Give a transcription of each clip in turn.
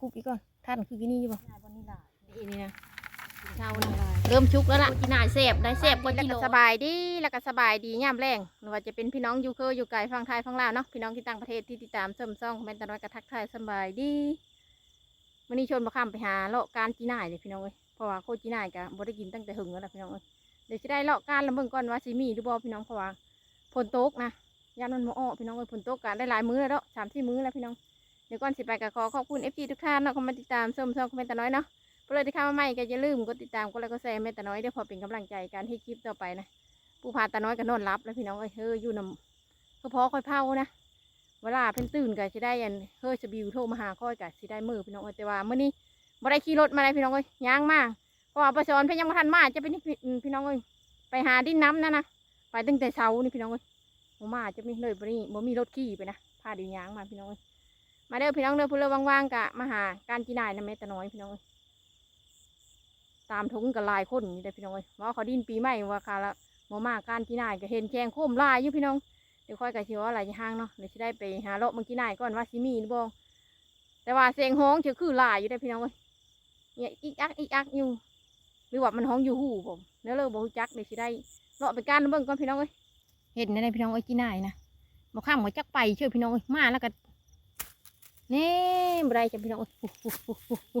คุบอีกก่อนท่านคือกินนี่อยู่บ่นายบนนี่ล่ะนี่นี่นะเช้านี่เริ่มชุกแล้วล่ะกินหาแซ่บได้แซ่บกว่ากิโลสบายดีแล้วก็สบายดีย่ามแรงหรือว่าจะเป็นพี่น้องอยู่เคยอยู่ไกลฟังไทยฟังลาวเนาะพี่น้องที่ต่างประเทศที่ติดตามส้มซ่องคอมเมนต์ตะน้อยกระทักทายสบายดีวันนี้ชวนมาข้ามไปหาเลาะการจีน่ายเลยพี่น้องเอ้ยเพราะว่าโคจีน่ายก็บ่ได้กินตั้งแต่หึงแล้วล่ะพี่น้องเอ้ยเดี๋ยวจะได้เลาะการแล้วเบิ่งก่อนว่าสิมีหรือบ่พี่น้องเพราะว่าฝนตกนะยามมันบ่ออกพี่น้องเอ้ยฝนตกกันได้หลายมื้อแล้วเนาะสามสี่มื้อแล้วพี่น้อง เดี๋ยวก่อนสิไปก็ขอขอบคุณ FG ทุกท่านเนาะเข้ามาติดตามส้มซ่องคอมเมนต์ตะน้อยเนาะเพื่อที่เข้ามาใหม่ก็อย่าลืมกดติดตามกดไลค์กดแชร์แม่ตาน้อยเดี๋ยวพอเป็นกำลังใจการที่คลิปต่อไปนะผู้พาตาน้อยก็นอนรับแล้วพี่น้องเอ้ยเฮ้ยอยู่นำก็พอค่อยเผานะเวลาเพิ่นตื่นก็จะได้อันเฮ้ยจะบิวโทรมาหาค่อยก็สิได้มือพี่น้องเอ้ยแต่ว่ามื้อนี้บ่ได้ขี่รถมาเลยพี่น้องเอ้ยย่างมาเพราะว่าประชอนเพิ่นยังบ่ทันมาจะเป็นพี่พี่น้องเอ้ยไปหาดินน้ำนะนะไปตั้งแต่เช้านี่พี่น้องเอ้ยบ่มาจะไมีเลยบ่นี่บ่มีรถขี่ไปนะพาเดินย่างมาพี่น้องเอ้ย มาเด้อพี่น้องเด้อผู้เลือว่างๆกะมาหาการจีนายนะแม่ตาน้อยพี่น้องเอ้ตามทงกับลายคนนี่ได้พี่น้องเอ้ยว่าเขาดินปีใหม่ว่าคาละหมมาการกีนายก็เห็นแจงโคมลายอยู่พี่น้องเดี๋ยวค่อยกับชิวอะไรจะห้างเนาะเดี๋ยวจะได้ไปหาเลาะมื่อกี้นายก่อนว่าซิมีหรือบ่แต่ว่าเสียงฮ้องจะคือลายอยู่ได้พี่น้องเอ้เนี่ยอีกอักอีกอักอยู่หรือว่ามันฮ้องอยู่หูผมเนื้อเลยบ่ฮู้จักเดี๋ยวสิได้เลาะไปการเบิ่งก่อนพี่น้องเอ้ยเห็นได้พี่น้องเอ้ยกีนายนะบ่ข้ามบ่จักไปเชื่อพี่น้องเอ้ยมาแล้วก็ นี่บ่ได้จ้ะพี่น้องเอ้ยอุ๊อุ๊อุ๊อุ๊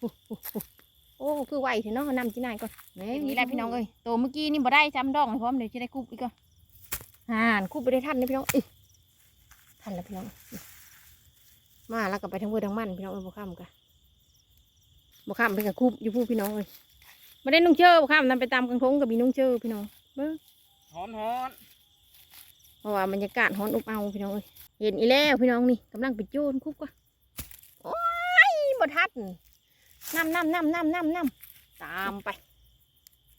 อุ๊อุ๊อุ๊โอ้คือไหวถึงเนาะนำจีนายก่อนนี่นี่แหละพี่น้องเอ้ยตัวเมื่อกี้นี่บ่ได้จำดองให้พร้อมเดี๋ยวจะได้คุบอีกก่อนอ่านคุบไปได้ทันนะพี่น้องเอ้ยทันแล้วพี่น้องมาแล้วก็ไปทั้งเวอร์ทั้งมันพี่น้องเอ้ยบ่ข้ามกันบ่ข้ามไปกับคุบอยู่ผู้พี่น้องเอ้ยไม่ได้นุ่งเชอบ่ข้ามนั่นไปตามกางทงกับมีนุ่งเชอพี่น้องเบ้อฮ้อนฮ้อนเพราะว่าบรรยากาศฮ้อนอบเอาพี่น้องเอ้ย เห็นอีแล้วพี่น้องนี่กำลังไปโจนคุบก่อนโอ้ยบ่ทันน้ำน้ำน้ำน้ำน้ำน้ำตามไป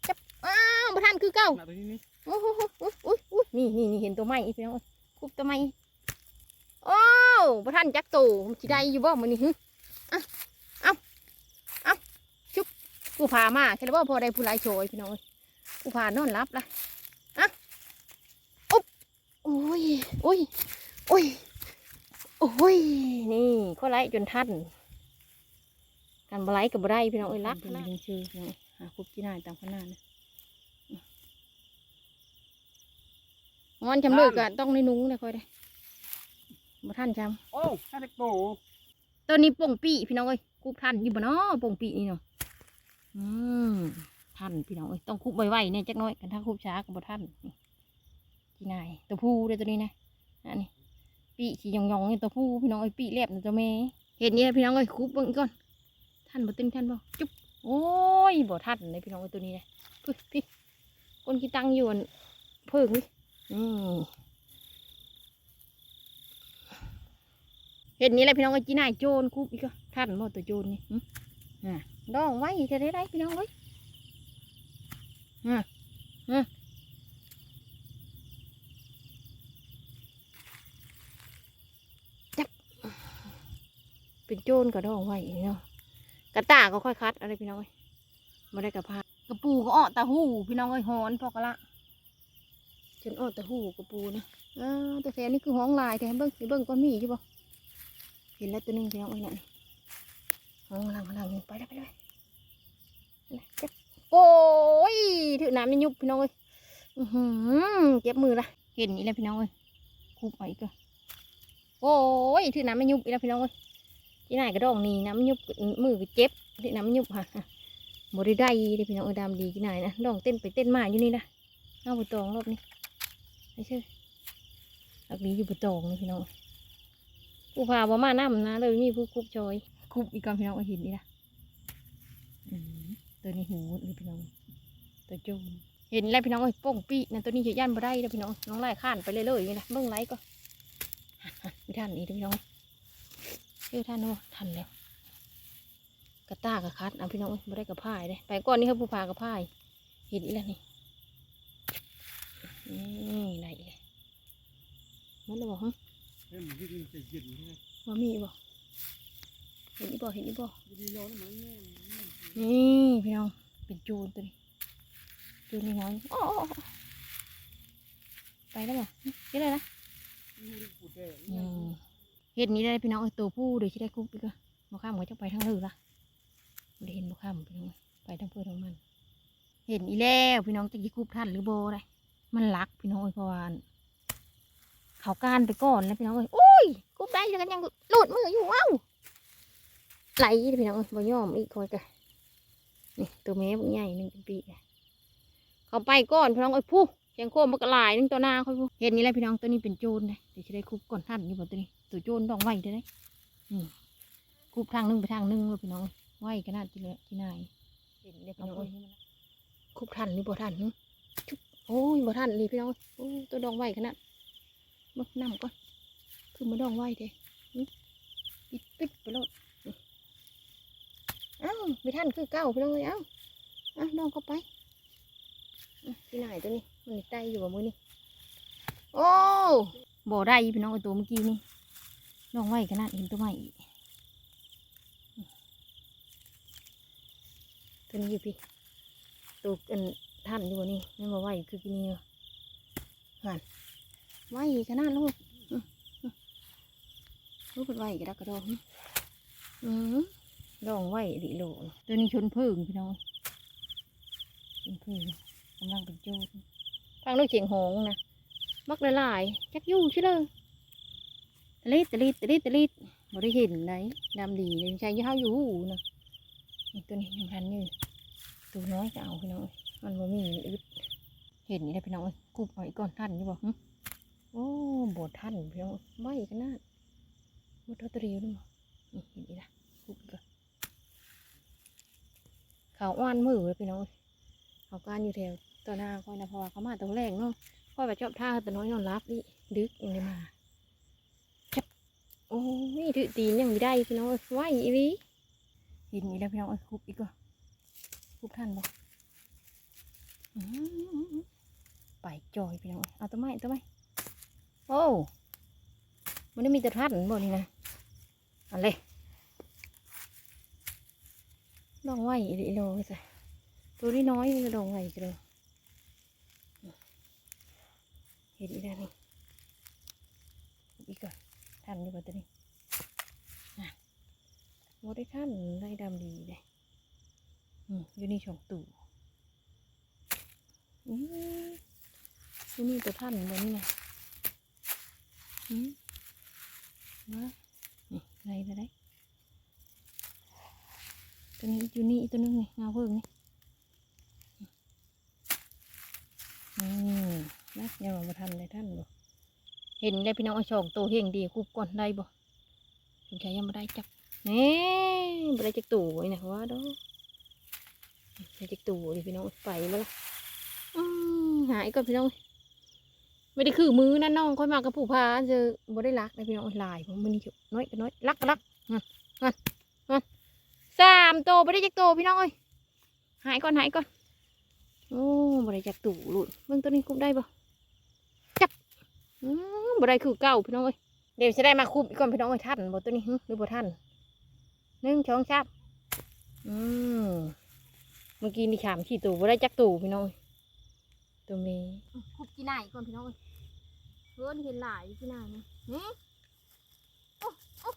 จับอ้าวประธานคือเก้ามาตัวนี้นี่โอ้โหโอ้โหโอ้ยโอ้ยนี่นี่นี่เห็นตัวไม้อีกพี่น้องเอ้ยคุบตัวไม้โอ้ประธานจักโตมันสิได้อยู่บ่มันนี่ฮึอะเอาเอาชุบผู้พามาแค่ว่าพอได้ผู้ร้ายโชยพี่น้องเอ้ยผู้พานอนรับละอะอุ๊บโอ้ยโอ้ยโอ้ยโอ้ย นี่ก็ไล่จนทันการบไล่กับบไล่พี่น้องเอ้ยรักเป็นเรื่องชื่อพี่น้องหาคุบที่ไหนตามขนาดนะงอนจำเลิกอะต้องในนุ้งเลยค่อยได้บ่ท่านจโอ้ถ้าเด็กโตำตัวนี้ป่งปีพี่น้องเอ้ยคุบท่านอยู่บ่เนาะป่งปีนี่เนาะอืมท่านพี่น้องเอ้ยต้องคุบไวๆเนี่ยจักหน้อยกันถ้าคุบช้าก็บ่ท่านนี่ที่นายตัวผู้เลยตัวนี้นะอันนี้ ปีสีหยองๆนี่ตัวผู้พี่น้องเอ้ยปีเรียบนี่ตัวแม่เห็นนี่พี่น้องเอ้ยคุบเบิ่งอีกก่อนท่านบ่ตึงท่านบ่จุ๊บโอ้ยบ่ท่านเลยพี่น้องเอ้ยตัวนี้เลยพี่พี่คนกี่ตังอยู่อันเพิ่งนี่อืมเห็นนี่แหละพี่น้องก็จีน่ายโจรคุบอีกก็ท่านหมดตัวโจรนี่หึอะดองไว้จะได้ได้พี่น้องเว้ยอะอะ เป็นโจรก็ดองไว้พี่น้องกระตาก็ค่อยคัดอะไรพี่น้องเว้ยไม่ได้กระพากระปูก็อ้อตาหูพี่น้องเอ้ยหอนพอกะละจนอดแต่หูกระปูนะอ่าแต่แฟนนี่คือห้องลายแต่เบิ้งเดี๋ยวเบิ้งก้อนมีใช่ปะเห็นแล้วตัวหนึงไปเอาไว้นั่นห้องล่างล่างนี่ไปแล้วไปแล้วไปแล้วเจ็บโอ้ยถือน้ำมันยุบพี่น้องเอ้ยอื้อหือเจ็บมือละเห็นนี่แหละพี่น้องเอ้ยคุบไปก็โอ้ยถือน้ำมันยุบอีกแล้วพี่น้องเอ้ย ที่ไหนกระดองนี่น้ำยุบมือก็เจ็บที่น้ำยุบฮะบริได้เด้อพี่น้องเอ้ยดำดีที่ไหนนะดองเต้นไปเต้นมาอยู่นี่นะเอาไปตองรอบนี้ไม่ใช่อักนี้อยู่บนตองนี่พี่น้องผู้พาบ่มาน้ำนะเลยมีผู้คุบจอยคุบอีกก่อนพี่น้องเอาหินนี่นะตัวนี้หูนี่พี่น้องตัวจมเห็นแล้วพี่น้องเอ้ยโป้งปีนั่นตัวนี้จะย่านบ่ได้แล้วพี่น้องน้องไล่ข้านไปเลยเลยๆนี่นะเบิ่งไล่ก็ไม่ทันอีกพี่น้อง อ้ท่านเนาทันแล้วกระตากระคัดเอาพี่น้องเอ้ยบ่ได้กระพายเลยไปก่อนนี่ครับผู้พากระพายเห็นอีแล้วนี่นี่ไหนเลยมันเลยบอกฮะเฮ้ยมันยืดจะยืดใช่ไหมว่ามีบ่เห็นอีบ่เห็นอีบ่ยืดร้อนมันแน่นี่พี่น้องเป็นโจรตัวนี้โจรนี่น้อยอ๋อไปแล้วบ่เห็นเลยนะนี่ปูแดงอืม เห็นนี้ได้พี่น้องไอ้ตัวผู้เดี๋ยวจะได้คุบอีกอะบ่ข้ามก็จะไปทางเรือละบ่ได้เห็นบ่ข้ามพี่น้องไปทางเพื่อทางมัน เห็นอีแล้วพี่น้องจะกี่คูบทันหรือโบได้มันรักพี่น้องเอ้ยเพราะว่าเขาการไปก่อนแล้วพี่น้องเอ้ยอุ้ยคูบได้แล้วกันยังหลุดมืออยู่เอ้าไหลพี่น้องเอ้ยบ่ยอมอีกคอยกันนี่ตัวแม่พวกใหญ่หนึ่งปีเขาไปก่อนพี่น้องเอ้ยผู้ เสียงโคมมันก็หลายหนึงตัวหน้าเขาผู้เห็นนี่แหละพี่น้องตัวนี้เป็นโจรเลยเดี๋ยวจะได้คูบก่อนท่านอยู่บ่ตัวนี้ตัวโจรต้องไหวได้อเลยนี่คูบทางหนึงไปทางหนึงเลยพี่น้องไหวขนาดที่เลยที่นายเห็นเด็กพี่น้องเอ้ยคุบทันหรือบ่ทันหึจุ๊บโอ้ยบ่ทันเลยพี่น้องโอ้ยตัวดองไว้ขนาดมึกน้ำก่อนคือมาดองไว้เด้หึปิดปิดไปโลดหึเอ้าไม่ทันคือเก้าพี่น้องเลยเอ้าเอ้าดองเข้าไปอะที่ไหนตัวนี้ มันนี่ไตอยู่บ่มือนี่โอ้บ่ได้พี่น้องไอ้ตัวเมื่อกี้นี่ดองไว้ขนาดเห็นตัวใหม่อีกตัวนี้อยู่พี่ตูกอันท่านอยู่นี่นี่มาไหวคือกินนี่หันไหวขนาดลูกอื้ออื้อลูกเป็นไหวกระดักกระโดดอื้ออือดองไหวดิโลตัวนี้ชนพึ่งพี่น้องชนพึ่งกำลังเป็นโจร ฟังด้วยเสียงหงนะมักละลายๆจักยู่ใช่เลยตะลิดตะลิดตะลิดตะลิดบ่ได้เห็นไหนดำดีใช้ยี่ห้าอยู่หูนะนี่ตัวนี้ยังทันอยู่ตัวน้อยก็เอาพี่น้องเอ้ยมันบ่มีอึดเห็นนี่ได้พี่น้องเอ้ยกูปล่อยก่อนท่านอยู่บ่หึโอ้บท่านพี่น้องไม่กันนาบดเท่าตะเรียวนี่บ่นี่เห็นนี่ละกูก่อนเขาอ้านมือเลยพี่น้องเอ้ยเขาการอยู่แถว ตัวหน้าค่อยนะเพราะว่าเขามาตรงแรงเนาะค่อยไปชอบท่าตัวน้อยนอนรับนี่ดึกยังได้มาจับโอ้ยดื้อตีนยังไม่ได้พี่น้องเอ้ยไหวอีหลีเห็นนี่แล้วพี่น้องเอ้ยคุบอีกก่อนทุกท่านบอกอื้อหือไปจอยพี่น้องเอาตัวไม้ตัวไม้โอ้มันได้มีแต่ท่านบ่นี่นะอันเลยดองไหวอีลีโลไปใส่ตัวนี้น้อยมันก็ดองไหวกันเลย เห็นอีกแล้วนี่อีกก่อนท่านอยู่บ่ตัวนี้อะโมได้ท่านได้ดำดีเลยอืมอยู่นี่ช่องตู่อืมอยู่นี่ตัวท่านบนนี่นะอืมมานี่ไรไปได้ตัวนี้อยู่นี่ตัวนึงนี่เงาเพิ่งนี่อืม นะยังมาทันเลยท่านบ่เห็นได้พี่น้องอช่องโตเฮงดีคุบก่อนได้บ่สงสัยยังไม่ได้จักนี่ไม่ได้จักตู่ไว้นะว่าดอกไปจิกตู่ดิพี่น้องไปมาละหายก่อนพี่น้องไม่ได้คือมือนั่นน้องค่อยมากับผู้พาเจอบ่ได้รักนะพี่น้องลายผมมันนี่น้อยก็น้อยรักก็รักนั่นนั่นสามโตวบ่ได้จักโตวพี่น้องเอ้ยหายก่อนหายก่อนโอ้บ่ได้จักตู่ลุดเบิ่งตัวนี้คุบได้บ่ บ่ได้คือเก่าพี่น้องเอ้ยเดี๋ยวจะได้มาคุบอีกก่อนพี่น้องเอ้ยท่านบ่ตัวนี้หรือบ่ท่านหนึ่งสองสามอืมเมื่อกี้นี่ขามขี่ตู่บ่ได้จักตู่พี่น้องตัวเมย์คุบกี่นายก่อนพี่น้องเพื่อนเห็นหลายกี่นายนะนี่โอ้โอ้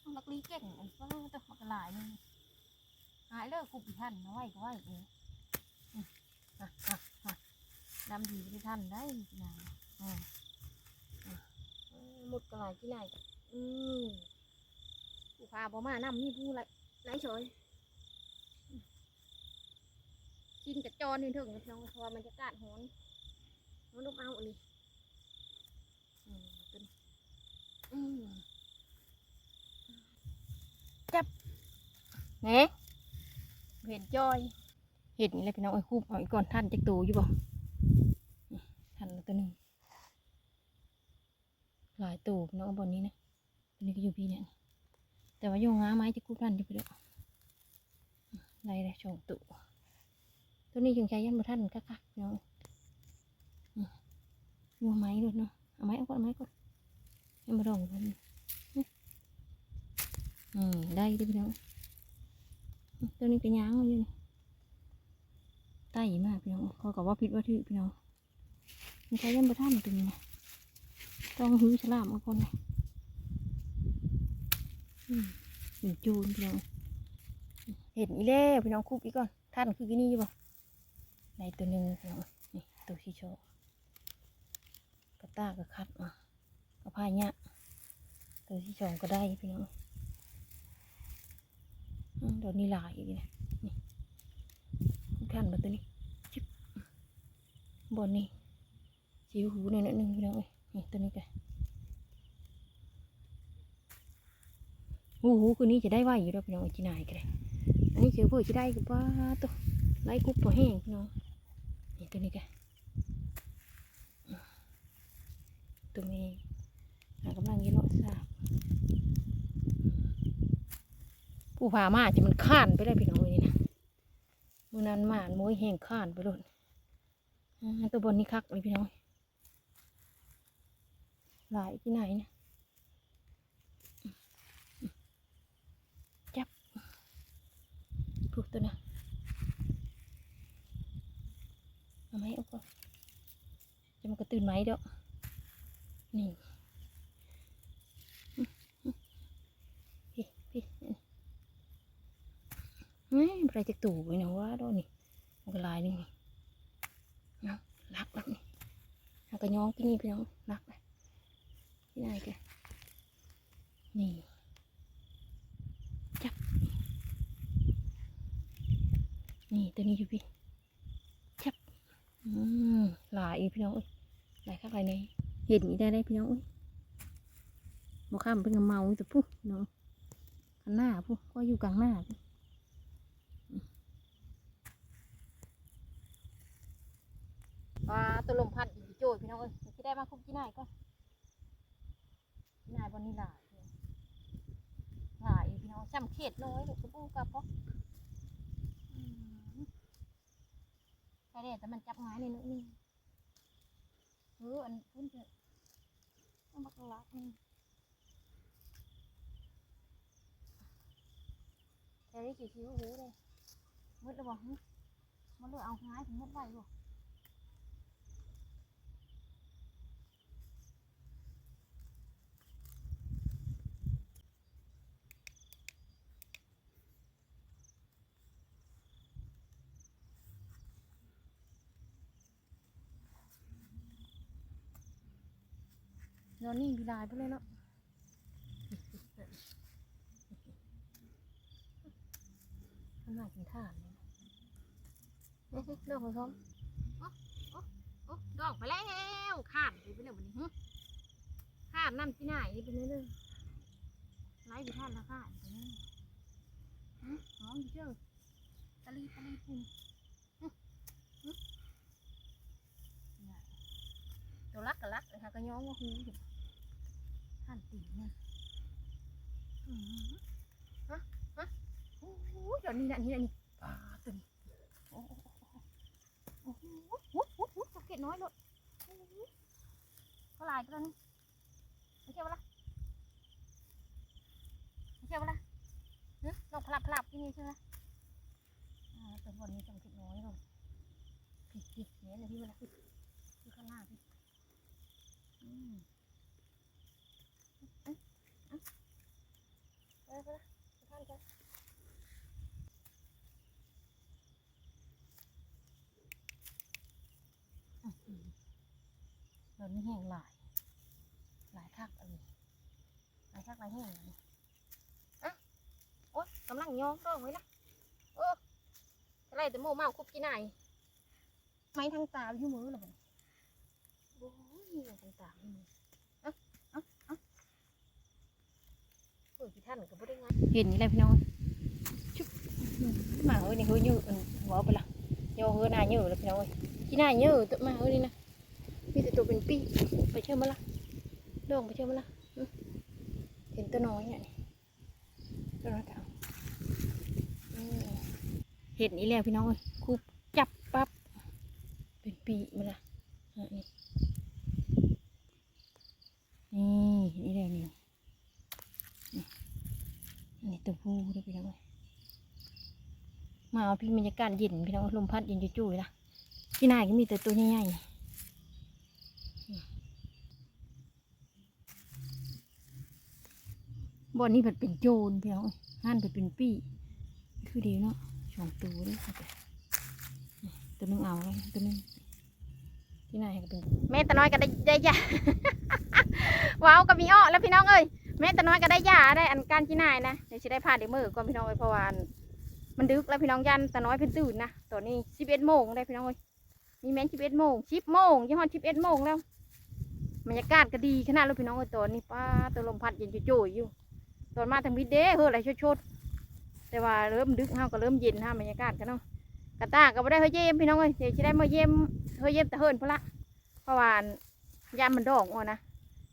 โอ้ลักลีเก่งอันฟ้ตัวมักหลายนี่หายเลิกคุบอีกท่านนะไว้ก็ไว้เองอะอะอะดำดีที่ท่านได้กี่นายอืมอะเออ หมดกระหลายกี่นายอืมผู้พาบ่มานำนี่ผู้ไรไรเฉยกินกับจอนี่ถึงนะพี่น้องพราะว่ามันจะกาดหอนมันต้องเอาอันนี้เป็นอืมจับเน่เห็นจอย เห็นอะไรพี่น้องไอ้คูบเอาอีกก่อนท่านจะตูอยู่บ่นี่ท่านละตัวหนึ่งหลายตูพี่ น้องบนนี้นะตัวนี้ก็อยู่พี่เนี่ย แต่ว่าโยงง้าไม้จะคูบท่านจะไปเลยไรเลยชงตูตัวนี้ยังใช้ยันบ่ทันคักๆเนาะอืมอยู่ไม้ด้วยเนาะเอาไม้เอาก่อนไม้ก่อนยังมาดองกันอืมได้เดิพี่น้องตัวนี้ก็ย้างอยู่นี่ใต้มากพี่น้องเขากับว่าพิษว่าทื่อพี่น้องยังใช้ยันบ่ทันตัวนี้นะ ต้องหื้อฉลามเอาก่อนเลยอืมมีจูนพี่น้องเห็นอีเล่พี่น้องคุบอีกก่อนท่านคือกี่นี่อยู่บ่ในตัวหนึ่งพี่น้องนี่ตัวที่โชว์กระตากระคัดมากระพายเนี่ยตัวที่สองก็ได้พี่น้องอืมเดี๋ยวนี้ลายอีกนะนี่ท่านมาตัวนี้จิ๊บบนนี่จิ๋วหูหน่อยหนึ่งพี่น้องเอ้ย นี่ตัวนี้กันโอ้โหคืนนี้จะได้ไหวอยู่แล้วพี่น้องจีนายกันเลยอันนี้คือเพื่อจะได้กับว่าตัวไล่กุ๊บพอแห้งพี่น้องนี่ตัวนี้กันตัวนี้หากำลังยีรอดทราบผู้พามาจะมันข้านไปได้พี่น้องเลยนะมือนั้นหมานมวยแห้งข้านไปเลยอ่าตัวบนนี่คักเลยพี่น้อง หลายที่ไหนเนี่ยพูดตัวนะเอาไหมเอาก่อนจะมันก็ตื่นไหมเด้อนี่พี่พี่เฮ้ยอะไรจะตู่ไปนะว่าดอนี่มันก็ลายนี่นี่เนาะรักรักนี่เอากระย้องที่นี่พี่น้องรักเลยที่ไหนแกนี่ นี่ตัวนี้อยู่พี่ชับอืมหลายอีพี่น้องเอ้ยหลายข้างหลายใน เห็นอีได้ได้พี่น้องเอ้ยบอข้ามเป็นกระเมาแต่ปุ๊น้องข้างหน้าปุ๊ก็อยู่กลางหน้าปลาตัวลมพัดอีกโจยพี่น้องเอ้ยที่ได้มาคุกที่ไหนก็ที่นบนนี้หลายหลายพี่น้องจำเขตน้อยลูกกระปูกับพอใช่เด็แต่มันจับง่ายในนึกนี่เอออันพุ่นเถอะ ต้องบักลักนี่แต่ได้กี่คิ้วหูเลยมืดแล้วบอกมืดเลยเอาง่ายถึงมืดไปบอก อนนี่มีลายไปเลยเนาะมันน่ากินท่าเลยนะเฮ้ยเลือกผสมโอ๊ะโอ๊ะโอ๊ะดอกไปแล้วข้ามไปไปเลยวันนี้ข้ามนั่นที่ไหนไปเลยเลยไล่ไปท่านแล้วข้ามไปเลยหอมอยู่เจ้าตะลีตะลีปุ่นหึหึเนี่ยตัวรักกับรักเลยค่ะก็ย้อมว่าหู อยู่ท่านตีเนี่ยฮะฮะโอ้โหเดี๋ยวนี้นะนี่นะนี่ปลาตัวนี้โอ้โหโอ้โหโอ้โหโอ้โหเกตน้อยเลยโอ้โหก็ลายกันแล้วนี่ไม่ใช่ปะล่ะไม่ใช่ปะล่ะเฮ้ยลองพลับพลับที่นี่ใช่ไหมอ่าแต่บนนี้สังเกตน้อยเลยผิดผิดเนี่ยเลยพี่เวลาผิดคือข้างหน้าพี่อืม ไปไปไปท่านจ้ะ เดินนี่แห้งหลาย หลายคักเออหลายคักหลายแห้งเลยอะโอ๊ยกำลังยองต้องไว้นะเอออะไรแต่โมเมาคุบกี่นายไม่ทางตาอยู่มือเลยโอ้ยทางตาอยู่มือเห็นนี่แหละพี่น้องชุบมาเอ้ยนี่เฮ้ยยืดหัวไปละโยเฮ้ยหน้ายืดเลยพี่น้องเอ้หน้ายืดตัวมาเอ้ยนี่นะ มีแต่ตัวเป็นปีไปเชื่อมาละดองไปเชื่อมาละเห็นตัวน้อยเนี่ยตัวน้อยเก่าเห็นนี่แหละพี่น้องเอ้ยคูจับปั๊บเป็นปีมาละอ่นี่นี่นี่แหละนี่อันนี้ตัวผู้ด้วยพี่น้องมาเอาพี่บรรยากาศเย็นพี่น้องลมพัดเย็นจู่ๆละที่นายก็มีแต่ตัวใหญ่ๆอืม บ่อนนี้มันเป็นโจรพี่น้องเอ้ยหั่นไปเป็นปี้ คือดีเนาะสองตัวเลยเอาไปนี่ตัวนึงเอาเลยตัวนึงที่ไหนก็เป็นแม่ตะน้อยก็ได้ได้ยาว้าวกับมีอ้อแล้วพี่น้องเอ้ยแม่ตะน้อยก็ได้ยาได้อันการที่นายนะเดี๋ยวจะได้พานเดี๋ยวมือก่อนพี่น้องเอ้ยเพราะว่านมันดึกแล้วพี่น้องยันตะน้อยเพิ่นตื่นนะตอนนี้สิบเอ็ดโมงได้พี่น้องเอ้ยมีแม่สิบเอ็ดโมงสิบโมงยี่ห้อสิบเอ็ดโมงแล้วบรรยากาศก็ดีขนาดเลยพี่น้องเอ้ยตอนนี้ป้าตัวลมพัดเย็นโจยอยู่ ตอนมาทางวิดเด้เฮ้ออะไรชดๆแต่ว่าเริ่มดึกเฮาก็เริ่มเย็นฮะบรรยากาศกันเนาะกระตาก็บ่ได้เฮ้ยเยี่ยมพี่น้องเอ้ยเดี๋ยวจะได้มาเยี่ยมเฮ้ยเยี่ยมแต่เฮิรนพนละเพราะว่าอันยามมันดองอะนะ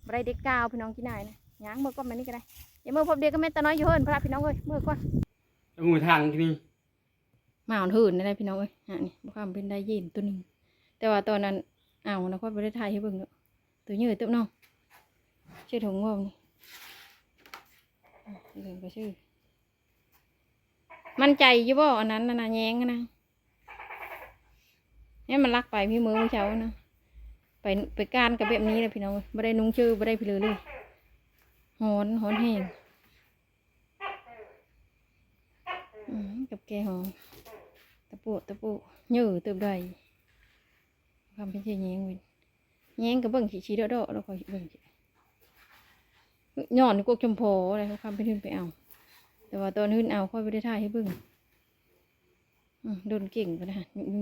บ่ได้เด็กกาวพี่น้องที่ไหนนะย่างมือก้อนมานี่ก็ได้เดี๋ยวมือพบเดียวก็แม่ตาน้อยอยู่เฮิรนพนละพี่น้องเอ้ยมือก้อนเอามือทางที่นี่มาอ่อนเฮิรนได้พี่น้องเอ้ยฮะนี่บ่ความเป็นได้ยินตัวหนึงแต่ว่าตอนนั้นอ้าวนะค่อยบ่ได้ถ่ายให้เบิ่งเนาะตัวเยอะเติบน้องชื่อถุงงอมนี่ อะเบิ่งก็ชื่อ มั่นใจอยู่บ่อันนั้นนะนแย้งอะนะนี่มันลักไปพี่มือเมื่อเช้านะไปไปการกับแบบนี้เลยพี่น้องไม่ได้นุ่งชื่อไม่ได้พี่เลยเลยหอนหอนแห้งกับแกหอมตะปูตะปูเยือเติบใดความเป็นเช่นแย้งเวินแย้งกับเบิ่งขี้ชี้เดาะๆแล้วก็เบิ่ง ย้อนกวกชมโพอะไรเขาความเป็นขึ้นไปเอา แต่ว่าตอนขึ้นเอาค่อยไปได้ท่ายให้บิ่งโดนเก่งไปนะอื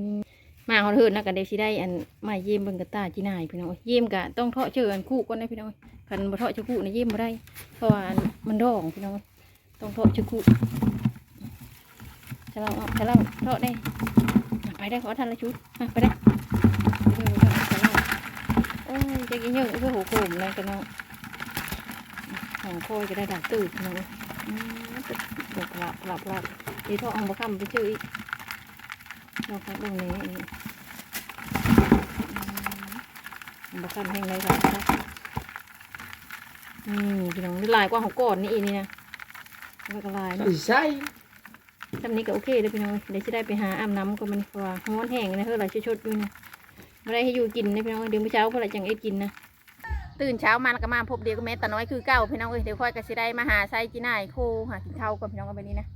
มาเขาเถินนะกันเดซิได้อันมาเยี่ยมเบิ่งกระตาจีนายพี่น้องเยี่ยมกะต้องเทาะเจออันคู่ก่อนนะพี่น้องเอ้ยคันบ่เทาะเจอคู่นเยี่ยมบ่ได้เพราะว่ามันดองพี่น้องต้องเทาะเจอคู่จะเราเอาจะเราเทาะได้ไปได้ขอทันละชุดไปได้เออจะเราโอ้ยจะกินเยอะเพื่อหัวโขมอะไรกันเนาะ หองโคอยก็ได้ดักตื่นพี่น้องเอ้ยอืมเดี๋ยวปรับปรับปรับดีท่อเอามาคำไปชื่ออีกเราคัดลงนี้อีกอืมมาคำแห้งไรครับอืมพี่น้องนี่ลายกว่าของก่อนนี่อีนี่นะแล้วก็ลายเนาะใช่คำนี้ก็โอเคเลยพี่น้องเดี๋ยวจะได้ไปหาอาบน้ำก็มันเพราะว่าฮ้อนแห้งนะเฮ้ยอะไรชดๆอยู่นะไม่ได้ให้อยู่กินนะพี่น้องเดี๋ยวเมื่อเช้าเพื่ออะไรจังเอ็ดกินนะ ตื่นเช้ามาแล้วก็มาพบเดียวกับแม่ตาน้อยคือเก้าพี่น้องเอ้ยเดี๋ยวค่อยก็สิได้มาหาไซจีน่ายโคหากินข้าวก่อนพี่น้องกันไปนี้นะ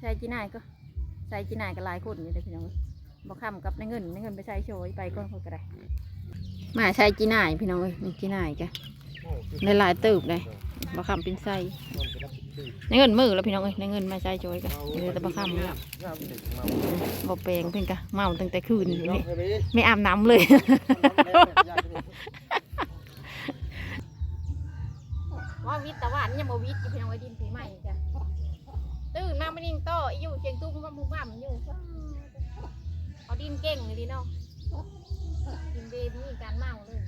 ไซจีน่ายก็ไซจีน่ายก็ลายคนอยู่เลยพี่น้องเอ้ยบอกคำกับในเงินในเงินไปใช้โชยไปก็เขาก็ได้มาไซจีน่ายพี่น้องเอ้ยนี่จีน่ายจ้ะในลายตืบเลยบอกคำเป็นไซในเงินมือแล้วพี่น้องเอ้ยในเงินมาใช้โชยกันเดี๋ยวแต่บอกคำบอกแปลงเพิ่นกะเมาตั้งแต่คืนนี่ไม่อาบน้ำเลย ว่าวิทย์แต่ว่านี่ยังมาวิทย์อยู่พี่น้องไอ้ดินปีใหม่จ้ะตื่นมาไม่นิ่งโตออยู่เชียงตุ้มว่ามุมว่ามันอยู่เอาดินเก่งเลยดิเนาะดินเบบี้การเมาเลย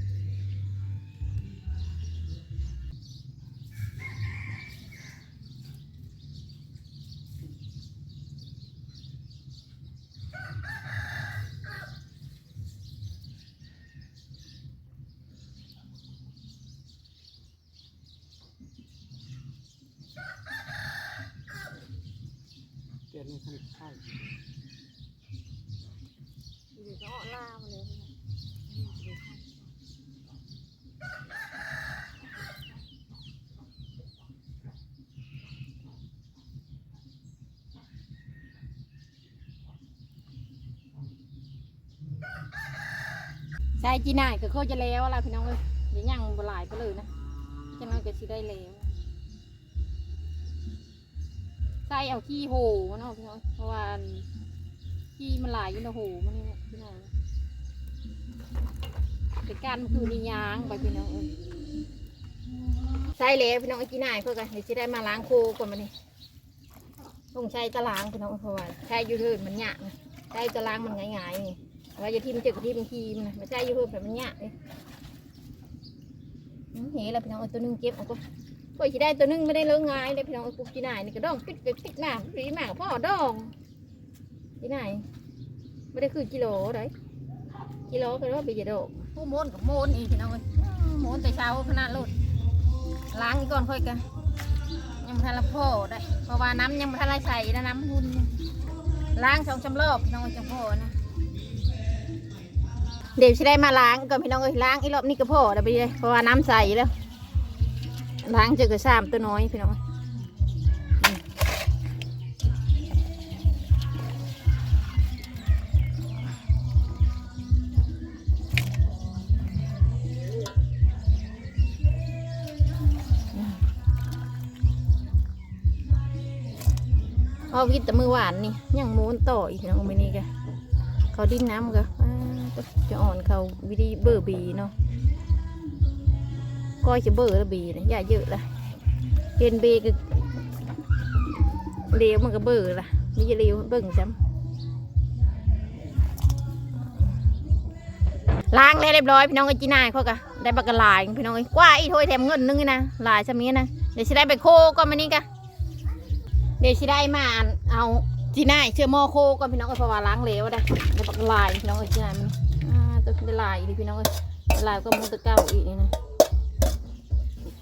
เดี๋ยวจะเอาล่ามาเลยใช่จีน่าก็เขาจะแล้วอะไรพี่น้องเอ้ยเดี๋ยวยังบหลายไปเลยนะจะน้อยก็สิได้แล้ว ใส่เอาขี้โหมันเนาะพี่น้องเพราะว่าขี้มันหลายอยู่ในโหมันนี่พี่น้องเป็นการคือนิยางไปพี่น้องใส่แล้วพี่น้องไอ้จีน่ายเพื่อกันเดี๋ยวจะได้มาล้างโคก่อนมานี่ต้องใช้ตะล้างพี่น้องเพราะว่าใช้อยูทิร์นมันยากนะใช้ตะล้างมันง่ายๆนี่ว่าจะทิมเจอกับทิมทีมันไม่ใช่อยูเพิ่มแต่มันยากเลยเห็นแล้วพี่น้องเอาตัวนึงเก็บเอาก็ ก็สิได้ตัวหนึงไม่ได้เลิกง่ายเลยพี่น้องเอาปุ๊บจีนายนี่ก็ดองปิดปิดปิดหน้าปีหน้าพ่อดองจีนายไม่ได้คือกิโลเลยกิโลก็ว่าไปจะดอกผู้โมนกับโมนอีกพี่น้องเอ้ยอื้อโมนแต่เช้าขนาดรถล้างอีกก่อนค่อยกันยังไม่ทันละพ่อได้เพราะว่าน้ำยังไม่ทันละใส่นะน้ำหุ่นล้างสองจำรอบพี่น้องจังพ่อนะเดี๋ยวจะได้มาล้างก่อนพี่น้องเอ้ยล้างอีรอบนี้ก็พอแล้วไปเลยเพราะว่าน้ำใสแล้ว ล้างจะกระซามตัวน้อยพี่น้องเอากินแต่มือหวานนี่ยังม้วนต่ออีกนะมือนี้กเขาดิ้นน้ำกะจะอ่อนเขาวิธีเบอร์บีเนาะ ก้อยจะเบอร์แล้วบีนะอย่าเยอะละเห็นเบก็เลี้ยวมันก็เบอร์ละนี่จะเลี้ยวเบิ่งจำล้างแล้วเรียบร้อยพี่น้องไอ้จีน่ายเขากะได้บักกะลายพี่น้องไอ้กว่าอีโถยแถมเงินนึงนะลายซะมีนะเดี๋ยวสิได้ไปโคก็มานี่กะเดี๋ยวสิได้มาเอาที่หน้าเชื่อมอโคก่อนพี่น้องเอ้ยเพราะว่าล้างเหลวได้ได้ปักลายพี่น้องเอ้ยที่ไหนมันอ่าตัวได้ลายอีพี่น้องเอ้ลายก็มุตะเก้าอีกนี่นะ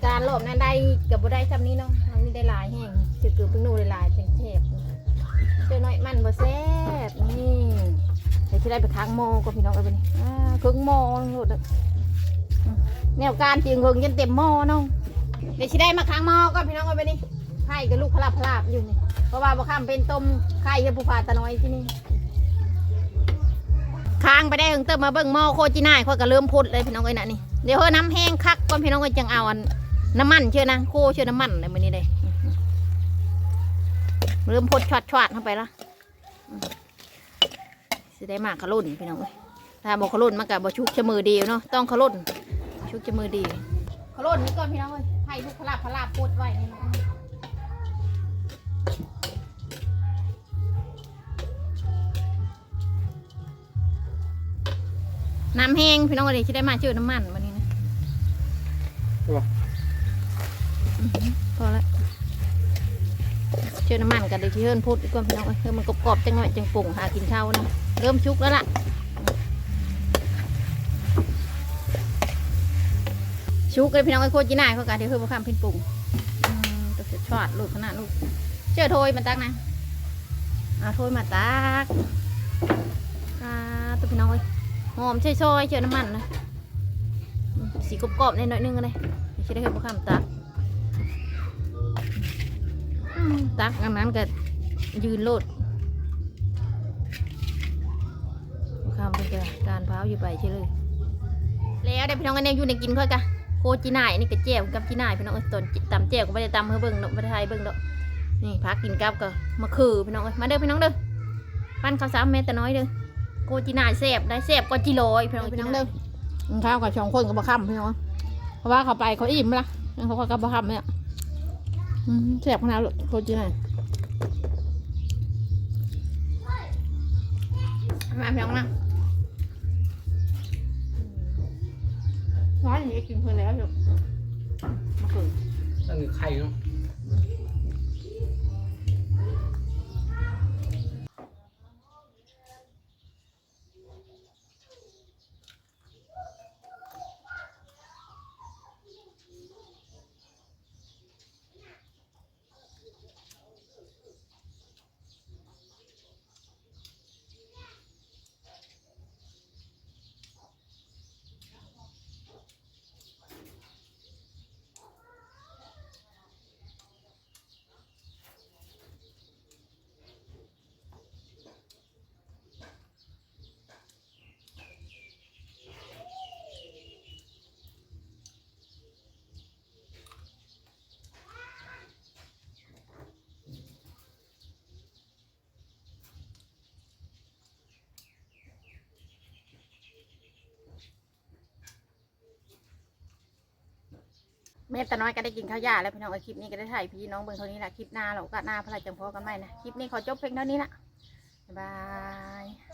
การหลบนั้นได้กับบ่ได้ซ้ำนี้เนาะทำนี่ได้ลายแห้งเชื่อเกือบเพิ่งนูได้ลายเต็มเทปเจอน้อยมันบ่แซ่บนี่เดี๋ยวสิได้ไปค้างหม้อก่อนพี่น้องเอ้ยไปนี่อ่าครึ่งหม้อนึงโลดแนวการจริงคงจนเต็มหม้อเนาะเดี๋ยวสิได้มาค้างหม้อก่อนพี่น้องเอ้ยไปนี่ไข่กับลูกพลาบพลาบอยู่นี่เพราะว่าบ่ข้ามเป็นต้มไข่กับผู้พาตะน้อยที่นี่ค้างไปได้ถึงเติมมาเบิ่งหม้อโคจิน่ายค่อยก็เริ่มพุดเลยพี่น้องเอ้นะนี่เดี๋ยวเฮาน้ำแห้งคักก่อนพี่น้องเอ้ยจังเอาอัน น้ำมันเชื่อนะโคเชื่อน้ำมันเลยมื้อนี้เลยเริ่มพดชอดชอดเข้าไปละสิได้มากขลุ่นพี่น้องเอ้ยถ้าบอกขลุ่นมันกับบ่ชุกชะมือดีเนาะต้องขลุ่นชุกชะมือดีขลุ่นนี่ก่อนพี่น้องเอ้ยไข่ลูกพลาบพลาบพุดไว้นี่เนาะน้ำแห้งพี่น้องเลยจะได้มาเชื่อน้ำมันวันนี้นะ พอละเชื่อน้ำมันกันเลยที่เฮิรนพูดดีกว่าพี่น้องเอ้ยเอมันกรอบๆจังหน่อยจังปุ่งหากินเข้านะเริ่มชุกแล้วล่ะชุกเลยพี่น้องไอ้โคตรจีน่ายเขากันเดี๋ยวเพิ่มข้ามพินปุ่งตัวเสียชอดลูกขนาดลูกเชื่อโทยมาตักนะเอาโทยมาตักอ่าตัวพี่น้องเอ้ยหอมช่อยๆเชื่อน้ำมันนะสีกรอบๆหน่อยนึงเลยไม่ใช่ได้แค่มข้ามตัก ตักอันนั้นก็ยืนโลดข้ามเป็นการพร้าอยู่ไปใช่เลยแล้วเดี๋ยวพี่น้องกันเนี่ยอยู่ในกินค่อยกะโคจีน่ายนี่ก็แจ่วกับจีน่ายพี่น้องเอ้ยตอนตำแจ่วก็ไม่ได้ตำเพื่อเบิ่งดอกไม่ได้ทายเบิ่งดอกนี่พักกินกับก็มาคือพี่น้องเอ้ยมาเด้อพี่น้องเด้อปั้นข้าวสามเม็ดแต่น้อยเด้อโกจิน่าเสพได้เสพก็จิโรยพี่น้องพี่น้องเด้อข้าวกับสองคนกับบะค่ำพี่น้องเพราะว่าเขาไปเขาอิ่มละเขาก็กับบะค่ำเนี่ย อืมเสพขนาดโกจิน่ามาพี่น้องนะร้อนอย่างนี้กินเพลินแล้วอยู่มาคืนตั้งแต่ไข่เนาะ แม่ตาน้อยก็ได้กินข้าวยาแล้วพี่น้องเอ้คลิปนี้ก็ได้ถ่ายพี่น้องเบิ่งเท่านี้แหละคลิปหน้าเราก็หน้าพระราจังพอกันใหม่นะคลิปนี้ขอจบเพียงเท่านี้ละบ๊ายบาย